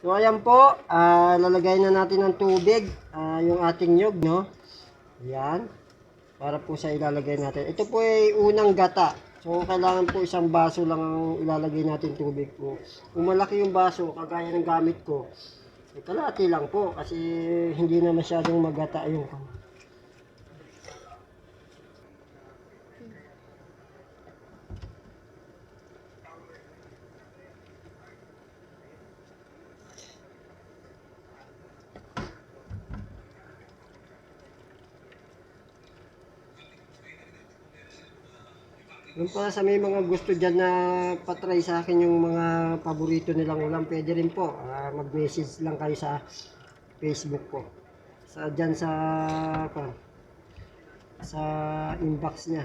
So ayan po, ah, lalagay na natin ng tubig, ah, yung ating nyog, no? Ayan. Para po sa ilalagay natin. Ito po ay unang gata. So kailangan po isang baso lang ang ilalagay natin tubig po. Kung malaki yung baso, kagaya ng gamit ko, kalahati lang po kasi hindi na masyadong magata yung Yung para sa may mga gusto dyan na patry sa akin yung mga paborito nilang ulam, pwede rin po. Ah, mag-message lang kayo sa Facebook ko. Sa dyan sa, kwan, sa inbox niya.